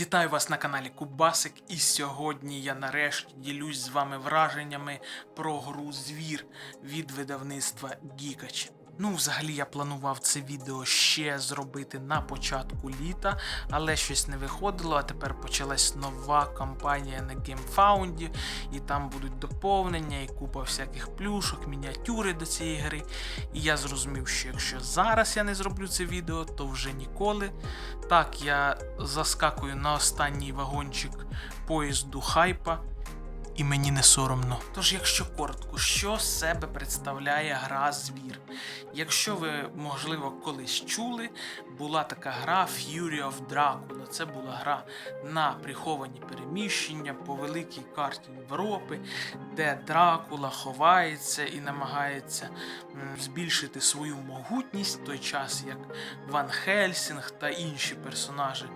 Вітаю вас на каналі Кубасик, і сьогодні я нарешті ділюсь з вами враженнями про гру Звір від видавництва Гікач. Ну, взагалі я планував це відео ще зробити на початку літа, але щось не виходило. А тепер почалась нова кампанія на GameFound, і там будуть доповнення і купа всяких плюшок, мініатюри до цієї гри. І я зрозумів, що якщо зараз я не зроблю це відео, то вже ніколи. Так, я заскакую на останній вагончик поїзду хайпа, і мені не соромно. Тож, якщо коротко, що себе представляє гра Звір? Якщо ви, можливо, колись чули, була така гра Fury of Dracula. Це була гра на приховані переміщення по великій карті Європи, де Дракула ховається і намагається збільшити свою могутність в той час, як Ван Хельсінг та інші персонажі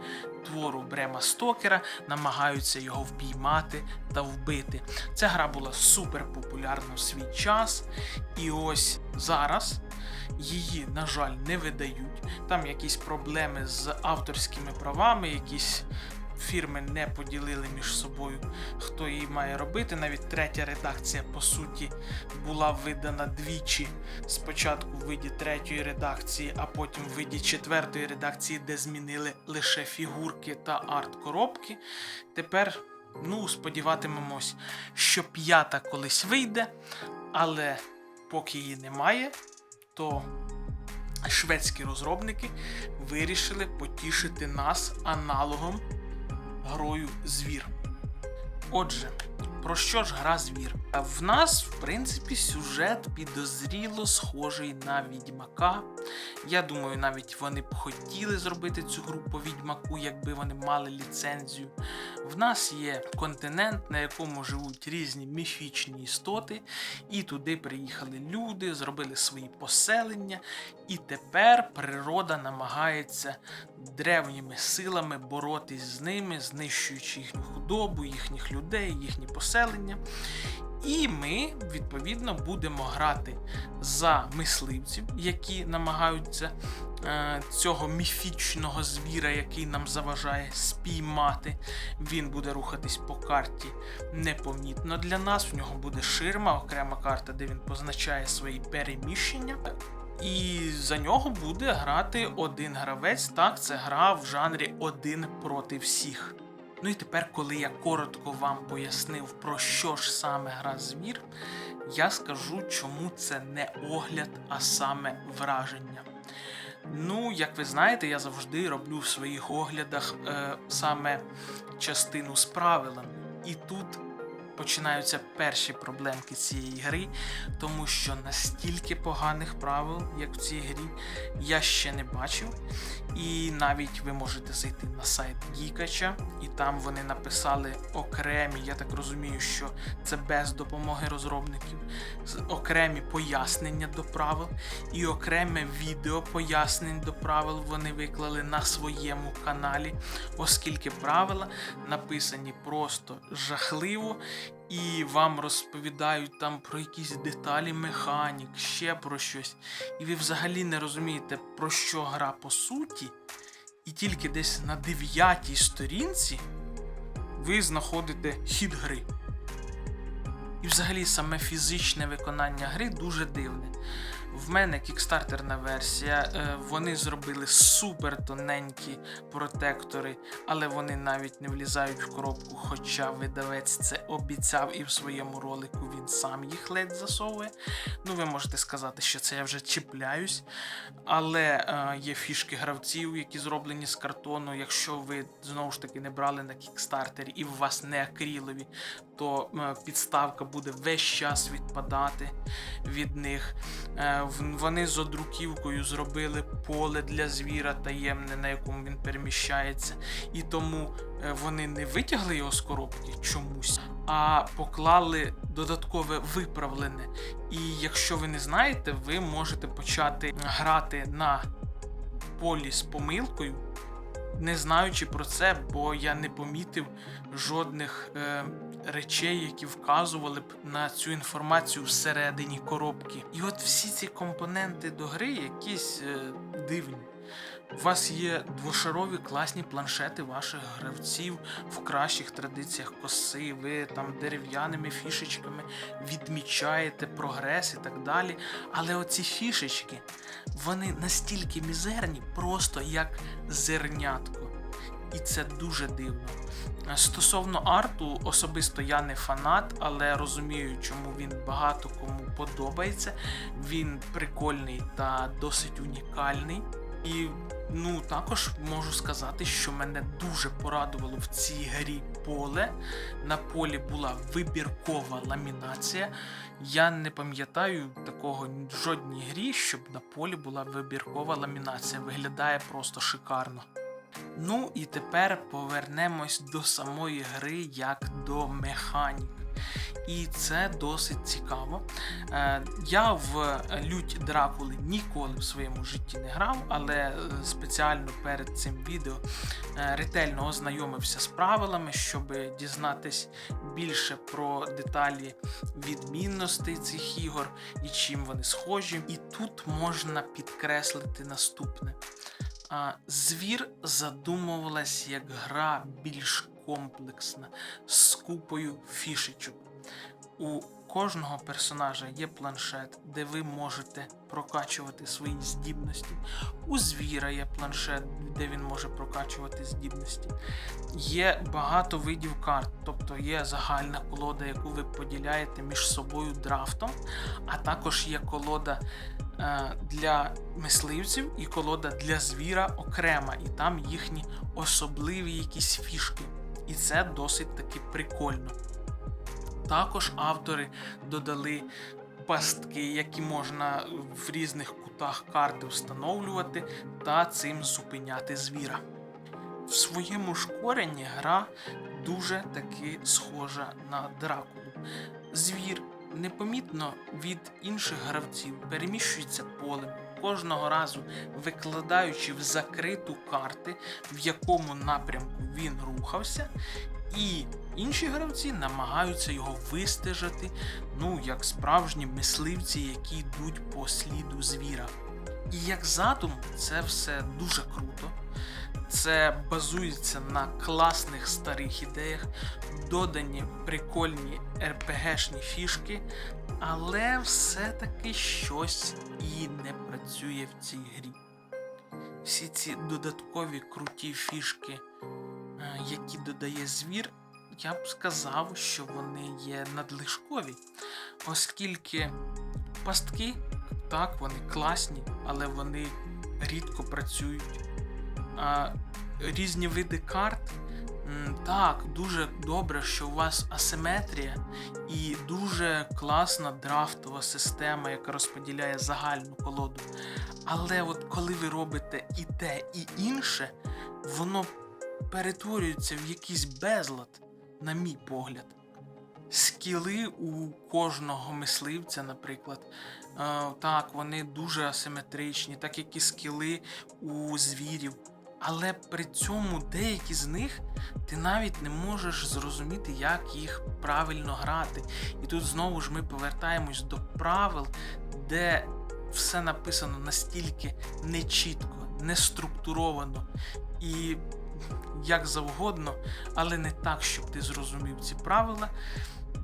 твору Брема Стокера намагаються його впіймати та вбити. Ця гра була супер популярна в свій час, і ось зараз її, на жаль, не видають. Там якісь проблеми з авторськими правами, якісь. Фірми не поділили між собою, хто її має робити. Навіть третя редакція, по суті, була видана двічі. Спочатку в виді третьої редакції, а потім в виді четвертої редакції, де змінили лише фігурки та арт-коробки. Тепер, ну, сподіватимемось, що п'ята колись вийде, але поки її немає, то шведські розробники вирішили потішити нас аналогом грою Звір. Отже, про що ж гра Звір? В нас, в принципі, сюжет підозріло схожий на Відьмака. Я думаю, навіть вони б хотіли зробити цю гру по Відьмаку, якби вони мали ліцензію. В нас є континент, на якому живуть різні міфічні істоти, і туди приїхали люди, зробили свої поселення, і тепер природа намагається древніми силами боротись з ними, знищуючи їхню худобу, їхніх людей, їхні поселення. І ми, відповідно, будемо грати за мисливців, які намагаються е, цього міфічного звіра, який нам заважає спіймати. Він буде рухатись по карті непомітно для нас. В нього буде ширма, окрема карта, де він позначає свої переміщення. І за нього буде грати один гравець. Так, це гра в жанрі один проти всіх. Ну і тепер, коли я коротко вам пояснив, про що ж саме гра звір, я скажу, чому це не огляд, а саме враження. Ну, як ви знаєте, я завжди роблю в своїх оглядах е, саме частину з правилами. І тут починаються перші проблемки цієї гри, тому що настільки поганих правил, як в цій грі, я ще не бачив. І навіть ви можете зайти на сайт Гікача, і там вони написали окремі, я так розумію, що це без допомоги розробників, окремі пояснення до правил, і окреме відео пояснень до правил вони виклали на своєму каналі, оскільки правила написані просто жахливо, і вам розповідають там про якісь деталі механік, ще про щось. І ви взагалі не розумієте, про що гра по суті, і тільки десь на дев'ятій сторінці ви знаходите хід гри. І взагалі саме фізичне виконання гри дуже дивне. В мене кікстартерна версія, е, вони зробили супер тоненькі протектори, але вони навіть не влізають в коробку, хоча видавець це обіцяв і в своєму ролику він сам їх ледь засовує. Ну, ви можете сказати, що це я вже чіпляюсь. Але е, є фішки гравців, які зроблені з картону. Якщо ви знову ж таки не брали на кікстартері і у вас не акрилові, то е, підставка буде весь час відпадати від них. Вони з одруківкою зробили поле для звіра таємне, на якому він переміщається. І тому е, вони не витягли його з коробки чомусь, а поклали додаткове виправлене. І якщо ви не знаєте, ви можете почати грати на полі з помилкою. Не знаючи про це, бо я не помітив жодних е, речей, які вказували б на цю інформацію всередині коробки. І от всі ці компоненти до гри якісь е, дивні. У вас є двошарові класні планшети ваших гравців в кращих традиціях коси, ви там дерев'яними фішечками відмічаєте прогрес і так далі. Але оці фішечки, вони настільки мізерні, просто як зернятко. І це дуже дивно. Стосовно арту, особисто я не фанат, але розумію, чому він багато кому подобається. Він прикольний та досить унікальний. І ну також можу сказати, що мене дуже порадувало в цій грі поле. На полі була вибіркова ламінація. Я не пам'ятаю такого в жодній грі, щоб на полі була вибіркова ламінація. Виглядає просто шикарно. Ну і тепер повернемось до самої гри як до механік. І це досить цікаво. Е, я в лють Дракули ніколи в своєму житті не грав, але е, спеціально перед цим відео е, ретельно ознайомився з правилами, щоб дізнатись більше про деталі відмінностей цих ігор і чим вони схожі. І тут можна підкреслити наступне. Звір задумувалась як гра більш комплексна, з купою фішечок. У кожного персонажа є планшет, де ви можете прокачувати свої здібності. У звіра є планшет, де він може прокачувати здібності. Є багато видів карт, тобто є загальна колода, яку ви поділяєте між собою драфтом, а також є колода е, для мисливців і колода для звіра окрема, і там їхні особливі якісь фішки. І це досить таки прикольно. Також автори додали пастки, які можна в різних кутах карти встановлювати та цим зупиняти звіра. В своєму ж корені гра дуже таки схожа на Дракулу. Звір непомітно від інших гравців переміщується полем, кожного разу викладаючи в закриту карти, в якому напрямку він рухався, і інші гравці намагаються його вистежити, ну як справжні мисливці, які йдуть по сліду звіра. І як задум, це все дуже круто. Це базується на класних старих ідеях, додані прикольні РПГшні фішки, але все-таки щось і не працює в цій грі. Всі ці додаткові круті фішки, е, які додає звір, я б сказав, що вони є надлишкові, оскільки пастки, так, вони класні, але вони рідко працюють. А, різні види карт. Так, дуже добре, що у вас асиметрія і дуже класна драфтова система, яка розподіляє загальну колоду. Але от коли ви робите і те, і інше, воно перетворюється в якийсь безлад, на мій погляд. Скіли у кожного мисливця, наприклад, е, так, вони дуже асиметричні, так як і скіли у звірів. Але при цьому деякі з них ти навіть не можеш зрозуміти, як їх правильно грати. І тут знову ж ми повертаємось до правил, де все написано настільки нечітко, неструктуровано і як завгодно, але не так, щоб ти зрозумів ці правила.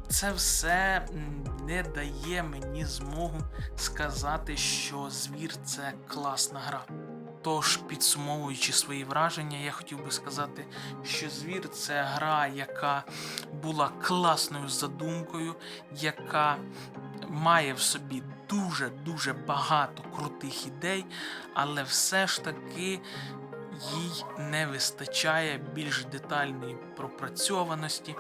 Це все не дає мені змогу сказати, що звір це класна гра. Тож, підсумовуючи свої враження, я хотів би сказати, що звір це гра, яка була класною задумкою, яка має в собі дуже-дуже багато крутих ідей, але все ж таки їй не вистачає більш детальної пропрацьованості.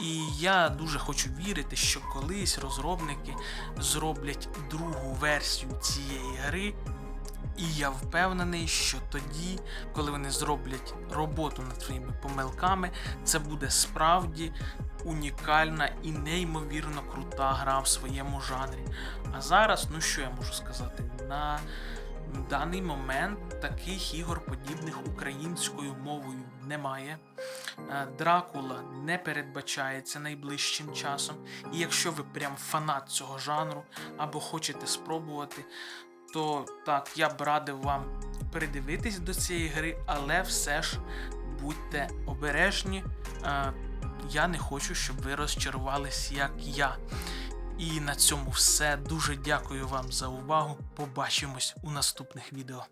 І я дуже хочу вірити, що колись розробники зроблять другу версію цієї гри. І я впевнений, що тоді, коли вони зроблять роботу над своїми помилками, це буде справді унікальна і неймовірно крута гра в своєму жанрі. А зараз, ну що я можу сказати, на даний момент таких ігор, подібних українською мовою, немає. Е, Дракула не передбачається найближчим часом. І якщо ви прям фанат цього жанру або хочете спробувати, то так, я б радив вам придивитись до цієї гри, але все ж будьте обережні. Е, Я не хочу, щоб ви розчарувались, як я. І на цьому все. Дуже дякую вам за увагу. Побачимось у наступних відео.